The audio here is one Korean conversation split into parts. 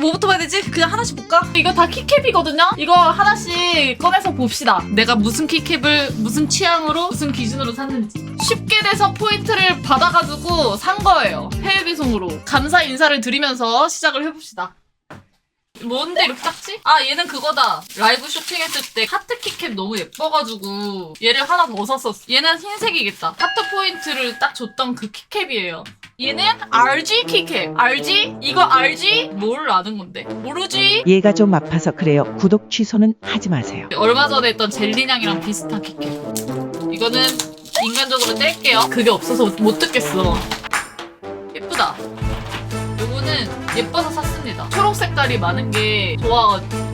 뭐부터 봐야 되지? 그냥 하나씩 볼까? 이거 다 키캡이거든요? 이거 하나씩 꺼내서 봅시다. 내가 무슨 키캡을 무슨 취향으로 무슨 기준으로 샀는지. 쉽게 돼서 포인트를 받아가지고 산 거예요. 해외 배송으로. 감사 인사를 드리면서 시작을 해봅시다. 뭔데 이렇게 작지? 아 얘는 그거다 라이브 쇼핑했을 때 하트 키캡 너무 예뻐가지고 얘를 하나 더 샀었어 얘는 흰색이겠다 하트 포인트를 딱 줬던 그 키캡이에요 얘는 RG 키캡 RG? 이거 RG? 뭘 아는 건데? 모르지? 얘가 좀 아파서 그래요. 구독 취소는 하지 마세요. 얼마 전에 했던 젤리냥이랑 비슷한 키캡 이거는 인간적으로 뗄게요. 그게 없어서 못 듣겠어. 예쁘다. 요거는 예뻐서 샀습니다. 초록 색깔이 많은 게 좋아가지고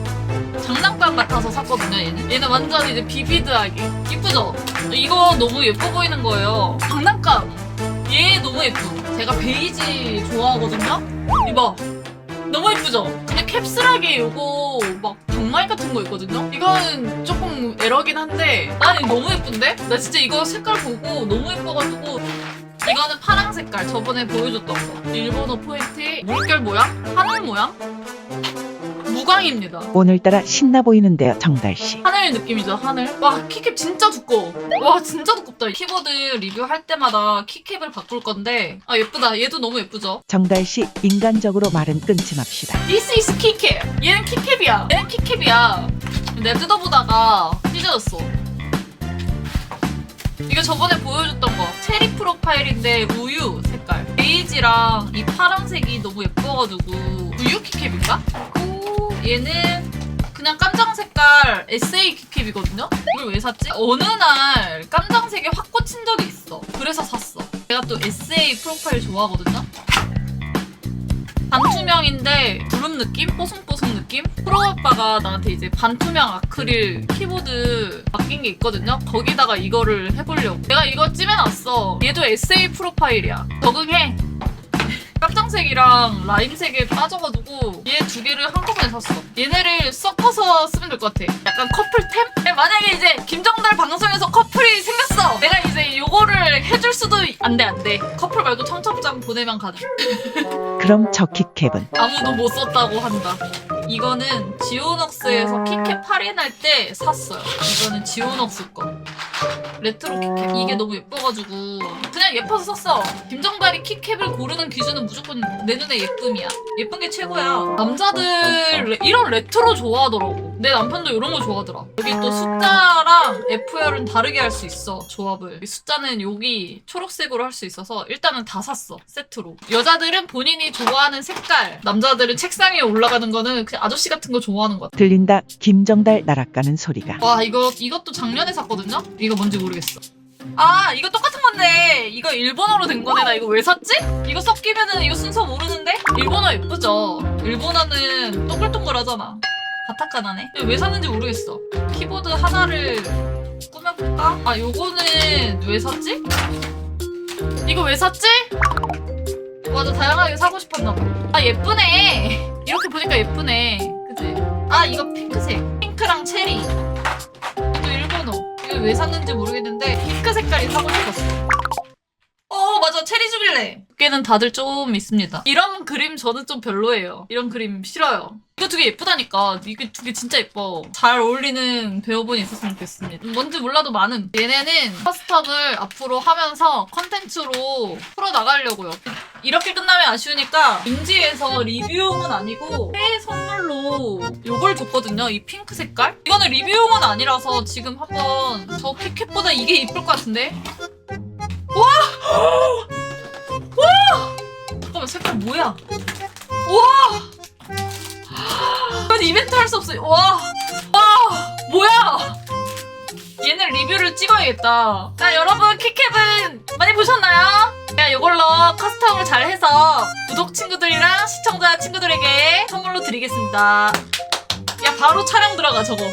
장난감 같아서 샀거든요 얘는. 얘는 완전 이제 비비드하게. 이쁘죠? 이거 너무 예뻐 보이는 거예요. 장난감. 얘 너무 예쁘 제가 베이지 좋아하거든요 이봐 너무 예쁘죠? 그냥 캡슬하게 요거 막 방망이 같은 거 있거든요? 이거는 조금 에러긴 한데 난 이거 너무 예쁜데? 나 진짜 이거 색깔 보고 너무 예뻐가지고 이거는 파랑 색깔 저번에 보여줬던 거 일본어 포인트 물결 모양? 하늘 모양? 무광입니다 오늘따라 신나 보이는데요, 정달 씨. 하늘 느낌이죠 하늘? 와 키캡 진짜 두꺼워. 와 진짜 두껍다. 키보드 리뷰할 때마다 키캡을 바꿀 건데. 아 예쁘다. 얘도 너무 예쁘죠? 정달 씨 인간적으로 말은 끊지 맙시다. This is 키캡. 얘는 키캡이야. 얘는 키캡이야. 내가 뜯어보다가 찢어졌어. 이거 저번에 보여줬던 거. 체리 프로파일인데 우유 색깔. 베이지랑 이 파란색이 너무 예뻐가지고. 우유 키캡인가? 오, 얘는 그냥 깜장 색깔 SA 키캡이거든요? 이걸 왜 샀지? 어느 날 깜장색에 확 꽂힌 적이 있어 그래서 샀어 내가 또 SA 프로파일 좋아하거든요? 반투명인데 구름 느낌? 뽀송뽀송 느낌? 프로 오빠가 나한테 이제 반투명 아크릴 키보드 맡긴 게 있거든요? 거기다가 이거를 해보려고. 내가 이거 찜해놨어. 얘도 SA 프로파일이야. 적응해. 깜장색이랑 라임색에 빠져가지고 얘 두 개를 한꺼번에 샀어. 얘네를 섞어서 쓰면 될 것 같아. 약간 커플템? 만약에 이제 김정달 방송에서 커플이 생겼어. 내가 이제 요거를 해줄 수도 안 돼, 안 돼. 커플 말고 청첩장 보내면 가능. 그럼 저 키캡은 아무도 못 썼다고 한다. 이거는 지오넉스에서 키캡 할인할 때 샀어요. 이거는 지오넉스 거. 레트로 키캡. 이게 너무 예뻐가지고 그냥 예뻐서 샀어. 김정달이 키캡을 고르는 기준은 무조건 내 눈에 예쁨이야. 예쁜 게 최고야. 남자들 레- 이런 레트로 좋아하더라고. 내 남편도 이런 거 좋아하더라. 여기 또 숫자랑 F열은 다르게 할 수 있어. 조합을. 이 숫자는 여기 초록색으로 할 수 있어서 일단은 다 샀어. 세트로. 여자들은 본인이 좋아하는 색깔. 남자들은 책상 위에 올라가는 거는 그냥 아저씨 같은 거 좋아하는 것 같아. 들린다 김정달 날아가는 소리가. 와 이거 이것도 작년에 샀거든요. 이거 뭔지 모르겠어. 아 이거 똑같은 건데 이거 일본어로 된 거네 나 이거 왜 샀지? 이거 섞이면은 이거 순서 모르는데? 일본어 예쁘죠? 일본어는 동글동글하잖아. 가타카나네. 이거 왜 샀는지 모르겠어. 키보드 하나를 꾸며볼까? 아 요거는 왜 샀지? 이거 왜 샀지? 맞아 다양하게 사고 싶었나 봐. 아 예쁘네. 이렇게 보니까 예쁘네. 그치? 아 이거 핑크색. 왜 샀는지 모르겠는데 핑크 색깔이 사고 싶었어. 어 맞아 체리 주빌레. 두께는 다들 좀 있습니다. 이런 그림 저는 좀 별로예요. 이런 그림 싫어요. 이거 두개 예쁘다니까. 이게 두 개 진짜 예뻐. 잘 어울리는 배우분이 있었으면 좋겠습니다. 뭔지 몰라도 많은. 얘네는 커스텀을 앞으로 하면서 컨텐츠로 풀어 나가려고요. 이렇게 끝나면 아쉬우니까 인지에서 리뷰용은 아니고 새해 선물로 요걸 줬거든요. 이 핑크 색깔. 이거는 리뷰용은 아니라서 지금 한번 저 키캡보다 이게 이쁠 것 같은데. 와! 와! 잠깐만 색깔 뭐야? 와! 아니 이벤트 할 수 없어. 와! 와! 뭐야? 얘는 리뷰를 찍어야겠다. 자 여러분 키캡은 많이 보셨나요? 이걸로 커스텀을 잘 해서 구독 친구들이랑 시청자 친구들에게 선물로 드리겠습니다. 야 바로 촬영 들어가 저거.